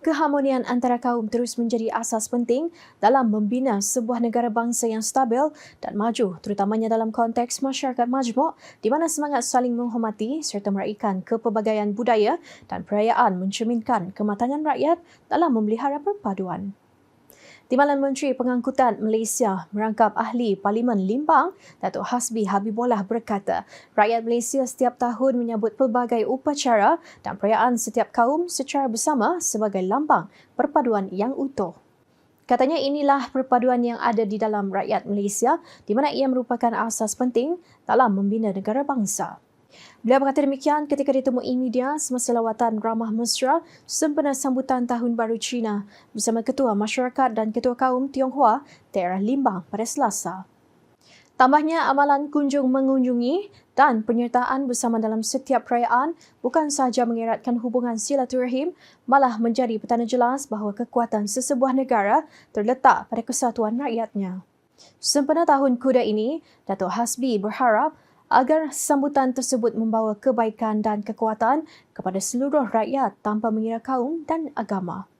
Keharmonian antara kaum terus menjadi asas penting dalam membina sebuah negara bangsa yang stabil dan maju, terutamanya dalam konteks masyarakat majmuk di mana semangat saling menghormati serta meraihkan kepelbagaian budaya dan perayaan mencerminkan kematangan rakyat dalam memelihara perpaduan. Timbalan Menteri Pengangkutan Malaysia merangkap ahli Parlimen Limpang, Datuk Hasbi Habibullah berkata, rakyat Malaysia setiap tahun menyambut pelbagai upacara dan perayaan setiap kaum secara bersama sebagai lambang perpaduan yang utuh. Katanya inilah perpaduan yang ada di dalam rakyat Malaysia di mana ia merupakan asas penting dalam membina negara bangsa. Beliau berkata demikian ketika ditemui media semasa lawatan ramah mesra sempena sambutan Tahun Baru Cina bersama Ketua Masyarakat dan Ketua Kaum Tionghoa daerah Limbang pada Selasa. Tambahnya, amalan kunjung mengunjungi dan penyertaan bersama dalam setiap perayaan bukan sahaja mengeratkan hubungan silaturahim, malah menjadi petanda jelas bahawa kekuatan sesebuah negara terletak pada kesatuan rakyatnya. Sempena Tahun Kuda ini, Datuk Hasbi berharap agar sambutan tersebut membawa kebaikan dan kekuatan kepada seluruh rakyat tanpa mengira kaum dan agama.